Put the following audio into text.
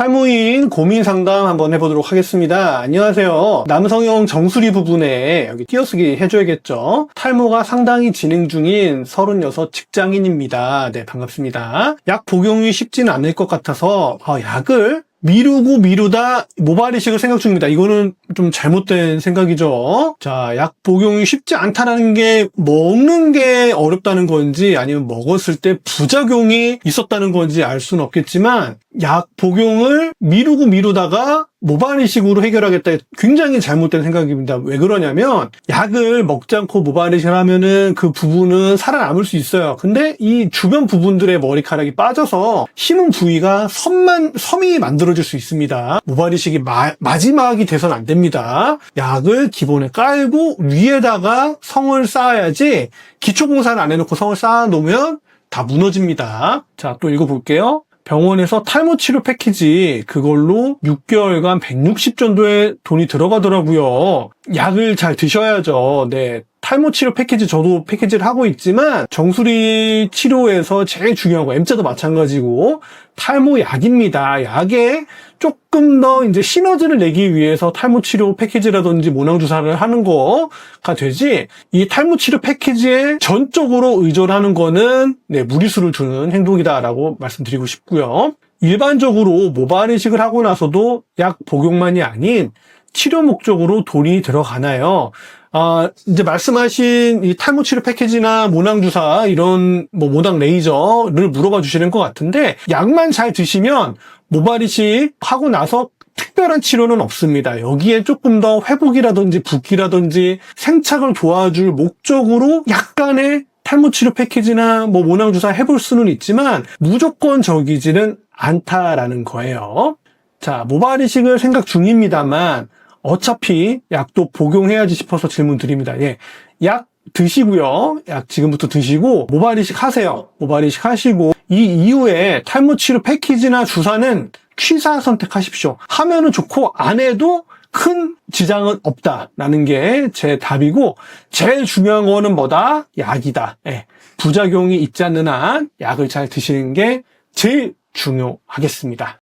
탈모인 고민 상담 한번 해보도록 하겠습니다. 안녕하세요. 남성형 정수리 부분에 여기 띄어쓰기 해줘야겠죠. 탈모가 상당히 진행 중인 36 직장인입니다. 네, 반갑습니다. 약 복용이 쉽지는 않을 것 같아서 아, 약을 미루고 미루다 모발 이식을 생각 중입니다. 이거는 좀 잘못된 생각이죠. 자, 약 복용이 쉽지 않다는 게 먹는 게 어렵다는 건지 아니면 먹었을 때 부작용이 있었다는 건지 알 수는 없겠지만 약 복용을 미루고 미루다가 모발 이식으로 해결하겠다. 굉장히 잘못된 생각입니다. 왜 그러냐면 약을 먹지 않고 모발 이식을 하면은 그 부분은 살아남을 수 있어요. 근데 이 주변 부분들의 머리카락이 빠져서 심은 부위가 섬만 섬이 만들어질 수 있습니다. 모발 이식이 마, 마지막이 돼선 안 됩니다. 약을 기본에 깔고 위에다가 성을 쌓아야지 기초 공사를 안 해놓고 성을 쌓아 놓으면 다 무너집니다. 자, 또 읽어볼게요. 병원에서 탈모 치료 패키지 그걸로 6개월간 160 정도의 돈이 들어가더라고요. 약을 잘 드셔야죠. 네. 탈모 치료 패키지 저도 패키지를 하고 있지만 정수리 치료에서 제일 중요한 거 M자도 마찬가지고 탈모 약입니다. 약에 조금 더 이제 시너지를 내기 위해서 탈모 치료 패키지라든지 모낭 주사를 하는 거가 되지 이 탈모 치료 패키지에 전적으로 의존하는 거는 네, 무리수를 두는 행동이다라고 말씀드리고 싶고요. 일반적으로 모발 이식을 하고 나서도 약 복용만이 아닌 치료 목적으로 돈이 들어가나요? 아, 이제 말씀하신 이 탈모 치료 패키지나 모낭 주사 이런 뭐 모낭 레이저를 물어봐 주시는 것 같은데 약만 잘 드시면 모발 이식 하고 나서 특별한 치료는 없습니다. 여기에 조금 더 회복이라든지 붓기라든지 생착을 도와줄 목적으로 약간의 탈모 치료 패키지나 뭐 모낭 주사 해볼 수는 있지만 무조건 적이지는 않다라는 거예요. 자, 모발 이식을 생각 중입니다만 어차피 약도 복용해야지 싶어서 질문 드립니다. 예. 약 드시고요. 약 지금부터 드시고 모발 이식 하세요. 모발 이식 하시고 이 이후에 탈모 치료 패키지나 주사는 취사 선택하십시오. 하면은 좋고 안 해도 큰 지장은 없다라는 게 제 답이고 제일 중요한 거는 뭐다? 약이다. 예. 부작용이 있지 않는 한 약을 잘 드시는 게 제일 중요하겠습니다.